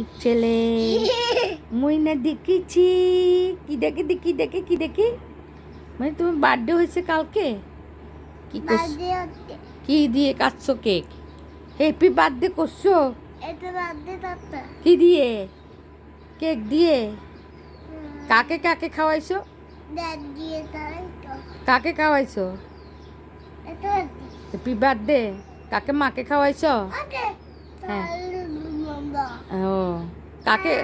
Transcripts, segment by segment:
মানিক ছেলে মুই না দেখেছি। কি দেখে দেখি দেখে কি দেখি? মানে তুমি বার্থডে হয়েছে কালকে? কি কি দিয়ে কাটছো কেক? হ্যাপি বার্থডে করছ? কি দিয়ে? কেক দিয়ে? কাকে কাকে খাওয়াইছো? কাকে খাওয়াইছো? Happy birthday. কাকে মাকে খাওয়াইছো? হ্যাঁ। ও কাকে?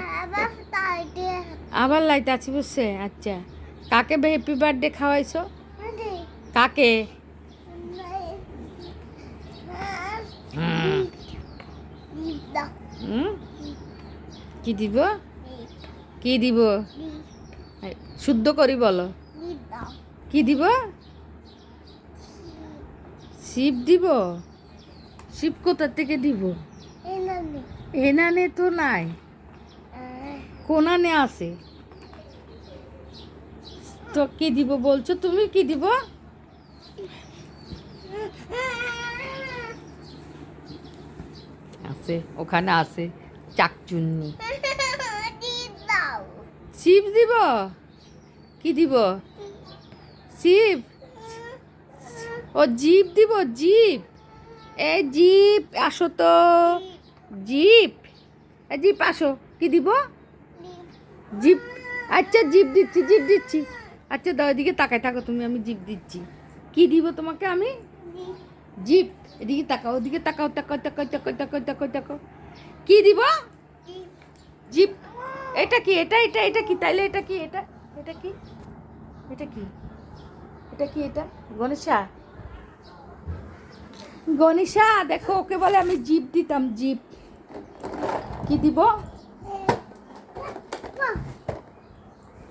আবার লাইট আছি বুঝছে? আচ্ছা। কাকে হ্যাপি বার্থডে খাওয়াইছো? কাকে? হুম। কি দিব? কি দিব? শুদ্ধ করি বলো। কি দিব? শিব দিব? শিব কোথার থেকে দিব? এনানি তো নাই। কোনানে আছে? তো কি দিব বলছো? তুমি কি দিব? আছে, ওখানে আছে, চাকচুন্নি। শিব দিব? কি দিব? শিব? ও জিপ দিব জিপ এ জিপ আসো তো। জিপ। জিপ আসো। কি দিব? জিপ। আচ্ছা জিপ দিচ্ছি জিপ দিচ্ছি। আচ্ছা দাও, এদিকে তাকায় থাকো, তুমি, আমি জিপ দিচ্ছি। কি দিব তোমাকে আমি? জিপ। এদিকে তাকাও, ওদিকে তাকাও তাকাও তাকাও তাকাও তাকাও তাকাও তাকাও। কি দিব? জিপ। এটা কি, এটা এটা এটা কি? তাইলে এটা কি, এটা এটা কি? এটা কি? এটা কি, এটা? গণেশা। গণেশা, দেখো, ওকে বলে আমি জিপ দিতাম, জিপ। কি দিব?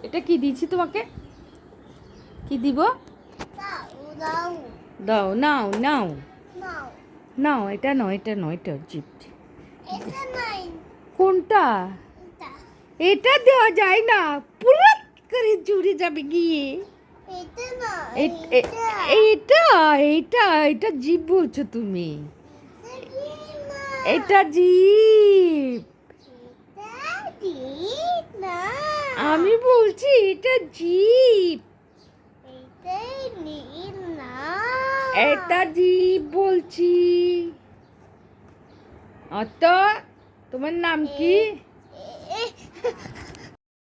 এটা কি দিয়েছি তোমাকে? কি দিব? দাও দাও নাও নাও। নাও এটা নয় এটা নয় এটা জিপ কোনটা? এটা এটা দেওয়া যায় না। পুরো করে জুড়ে যাবে গিয়ে। এটা না এ- এ- এইটা এইটা এটা জিপ বলছো তুমি। এটা জিপ। না। আমি বলছি এটা জিপ এটা জিপ বলছি। অত তোমার নাম কি?